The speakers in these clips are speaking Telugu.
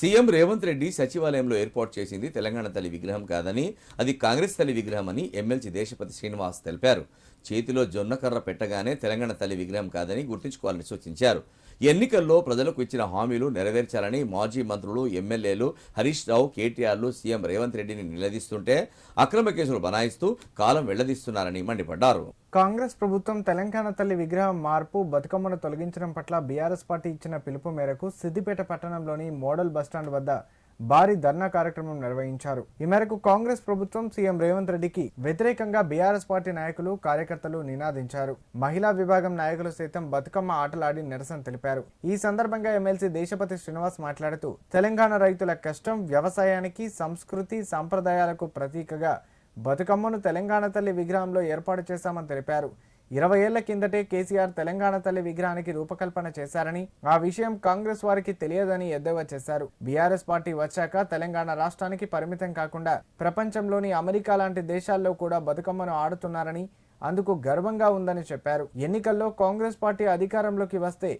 సీఎం రేవంత్ రెడ్డి సచివాలయంలో ఏర్పాటు చేసింది తెలంగాణ తల్లి విగ్రహం కాదని అది కాంగ్రెస్ తల్లి విగ్రహం అని ఎమ్మెల్సీ దేశపతి శ్రీనివాస్ తెలిపారు. చేతిలో జొన్నకర్ర పెట్టగానే తెలంగాణ తల్లి విగ్రహం కాదని గుర్తుంచుకోవాలని సూచించారు. ఎన్నికల్లో ప్రజలకు ఇచ్చిన హామీలు నెరవేర్చాలని మాజీ మంత్రులు ఎమ్మెల్యేలు హరీష్ రావు కేటీఆర్లు సీఎం రేవంత్ రెడ్డిని నిలదీస్తుంటే అక్రమ కేసులు బనాయిస్తూ కాలం వెళ్ళదీస్తున్నారని మండిపడ్డారు. కాంగ్రెస్ ప్రభుత్వం తెలంగాణ తల్లి విగ్రహం మార్పు బతుకమ్మను తొలగించడం పట్ల బీఆర్ఎస్ పార్టీ ఇచ్చిన పిలుపు మేరకు సిద్దిపేట పట్టణంలోని మోడల్ బస్టాండ్ వద్ద భారీ ధర్నా కార్యక్రమం నిర్వహించారు. ఈ మేరకు కాంగ్రెస్ ప్రభుత్వం సీఎం రేవంత్ రెడ్డికి వ్యతిరేకంగా బీఆర్ఎస్ పార్టీ నాయకులు కార్యకర్తలు నినాదించారు. మహిళా విభాగం నాయకులు సైతం బతుకమ్మ ఆటలాడి నిరసన తెలిపారు. ఈ సందర్భంగా ఎమ్మెల్సీ దేశపతి శ్రీనివాస్ మాట్లాడుతూ తెలంగాణ రైతుల కష్టం వ్యవసాయానికి సంస్కృతి సంప్రదాయాలకు ప్రతీకగా బతుకమ్మను తెలంగాణ తల్లి విగ్రహంలో ఏర్పాటు చేశామని తెలిపారు. ఇరవై ఏళ్ళ కిందటే కేసీఆర్ తెలంగాణ తల్లి విగ్రహానికి రూపకల్పన చేశారని ఆ విషయం కాంగ్రెస్ వారికి తెలియదని ఎద్దేవా చేశారు. బీఆర్ఎస్ పార్టీ వచ్చాక తెలంగాణ రాష్ట్రానికి పరిమితం కాకుండా ప్రపంచంలోని అమెరికా లాంటి దేశాల్లో కూడా బతుకమ్మను ఆడుతున్నారని అందుకు గర్వంగా ఉందని చెప్పారు. ఎన్నికల్లో కాంగ్రెస్ పార్టీ అధికారంలోకి వస్తే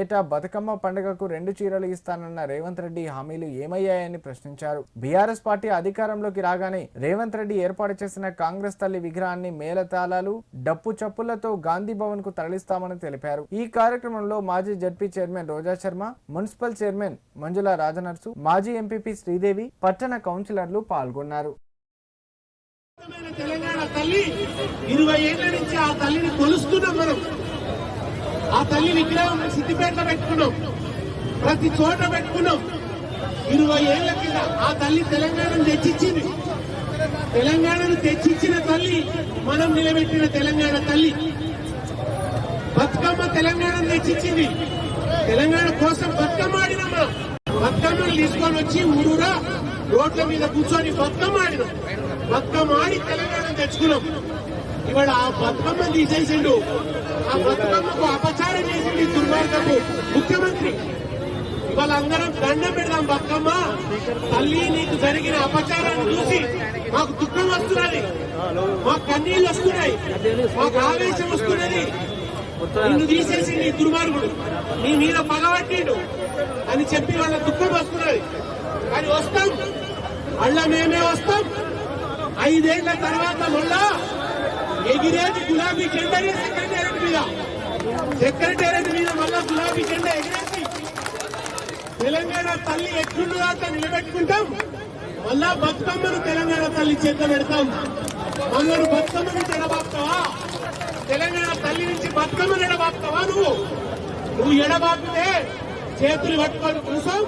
ఏటా బతుకమ్మ పండుగకు రెండు చీరలు ఇస్తానన్న రేవంత్ రెడ్డి హామీలు ఏమయ్యాయని ప్రశ్నించారు. బీఆర్ఎస్ పార్టీ అధికారంలోకి రాగానే రేవంత్ రెడ్డి ఏర్పాటు చేసిన కాంగ్రెస్ తల్లి విగ్రహాన్ని మేళతాళాలు డప్పు చప్పులతో గాంధీ భవన్కు తరలిస్తామని తెలిపారు. ఈ కార్యక్రమంలో మాజీ ZP chairman Roja Sharma municipal chairman Manjula Rajanarsu మాజీ ఎంపీపీ శ్రీదేవి పట్టణ కౌన్సిలర్లు పాల్గొన్నారు. తెలంగాణ తల్లి ఇరవై ఏళ్ళ నుంచి ఆ తల్లిని కొలుస్తున్నాం మనం. ఆ తల్లి విగ్రహం సిద్దిపేటలో పెట్టుకున్నాం. ప్రతి చోట పెట్టుకున్నాం. ఇరవై ఏళ్ళ కింద ఆ తల్లి తెలంగాణను తెచ్చిచ్చింది. తెలంగాణను తెచ్చిచ్చిన తల్లి మనం నిలబెట్టిన తెలంగాణ తల్లి. బతుకమ్మ తెలంగాణను తెచ్చిచ్చింది. తెలంగాణ కోసం బతుకమ్మ ఆడినాం బతుకమ్మను తీసుకొని వచ్చి ఊరూరా రోడ్ల మీద కూర్చొని బతుకమ్మ ఆడినాం. బతుకమ్మ ఆడి తెలంగాణ తెచ్చుకున్నాం. ఇవాళ ఆ బతుకమ్మ తీసేసిండు. ఆ బతుకమ్మకు అపచారం చేసింది ఈ దుర్మార్గపు ముఖ్యమంత్రి. ఇవాళ అందరం దండం పెడదాం బతుకమ్మ. తల్లి నీకు జరిగిన అపచారాన్ని చూసి మాకు దుఃఖం వస్తున్నది. మాకు కన్నీళ్ళు వస్తున్నాయి. మాకు ఆవేశం వస్తున్నది. నిన్ను తీసేసి నీ దుర్మార్గుడు. నీ మీద పగబట్టిండు అని చెప్పి వాళ్ళ దుఃఖం వస్తున్నది. కానీ వస్తాం. అళ్ళ మేమే వస్తాం. ఐదేళ్ళ తర్వాత మళ్ళా ఎగిరేది గులాబీ జెండా సెక్రటేరియట్ మీద. సెక్రటేరియట్ మీద మళ్ళా గులాబీ జెండా ఎగిరేసి తెలంగాణ తల్లి ఎట్లుండదో అట్లా నిలబెట్టుకుంటాం. మళ్ళా బతుకమ్మను తెలంగాణ తల్లి చేత పెడతాం. మమ్మల్ని బతుకమ్మను ఎడబాపుతావా తెలంగాణ తల్లి నుంచి బతుకమ్మను ఎడబాపుతావా నువ్వు? నువ్వు ఎడబాపితే చేతులు పట్టుకొని కూసం